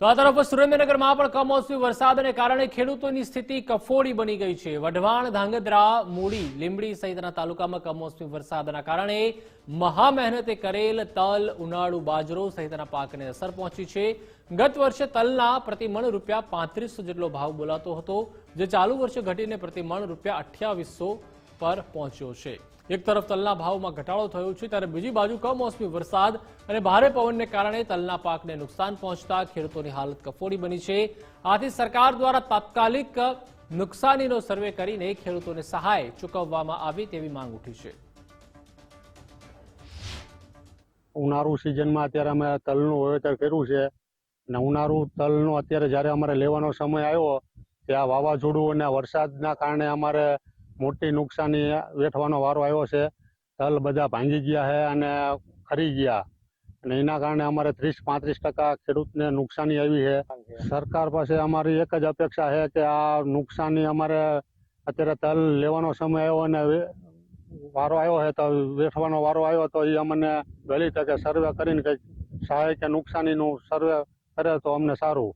તો આ તરફ સુરેન્દ્રનગરમાં પણ કમોસમી વરસાદને કારણે ખેડૂતોની સ્થિતિ કફોડી બની ગઈ છે. વઢવાણ, ધાંગધ્રા, મૂડી, લીંબડી સહિતના તાલુકામાં કમોસમી વરસાદના કારણે મહા મહેનતે કરેલ તલ, ઉનાળુ, બાજરો સહિતના પાકને અસર પહોંચી છે. ગત વર્ષે તલના પ્રતિમણ રૂપિયા પાંત્રીસો જેટલો ભાવ બોલાતો હતો, જે ચાલુ વર્ષે ઘટીને પ્રતિમણ રૂપિયા અઠ્યાવીસો પર પહોંચ્યો છે. એક તરફ તલના ભાવમાં ઘટાડો થયો છે ત્યારે બીજી બાજુ કમોસમી વરસાદ અને ભારે પવનને કારણે તલના પાકને નુકસાન પહોંચતા ખેડૂતોની હાલત કફોડી બની છે. આથી સરકાર દ્વારા તાત્કાલિક નુકસાનીનો સર્વે કરીને ખેડૂતોને સહાય ચૂકવવામાં આવે તેવી માંગ ઉઠી છે. ઉનાળુ સિઝનમાં અત્યારે અમે તલનું વાવેતર કર્યું છે અને ઉનાળુ તલનો અત્યારે જ્યારે અમારે લેવાનો સમય આવ્યો ત્યાં વાવાઝોડું અને વરસાદના કારણે અમારે મોટી નુકસાની વેઠવાનો વારો આવ્યો છે. તલ બધા ભાંગી ગયા છે અને ખરી ગયા. અને એના કારણે અમારે ત્રીસ પાંત્રીસ ટકા ખેડૂતને નુકસાની આવી છે. સરકાર પાસે અમારી એક જ અપેક્ષા છે કે આ નુકસાની અમારે અત્યારે તલ લેવાનો સમય આવ્યો અને વારો આવ્યો છે તો વેઠવાનો વારો આવ્યો તો એ અમને વહેલી તકે સર્વે કરીને કંઈક સહાય કે નુકસાનીનું સર્વે કરે તો અમને સારું.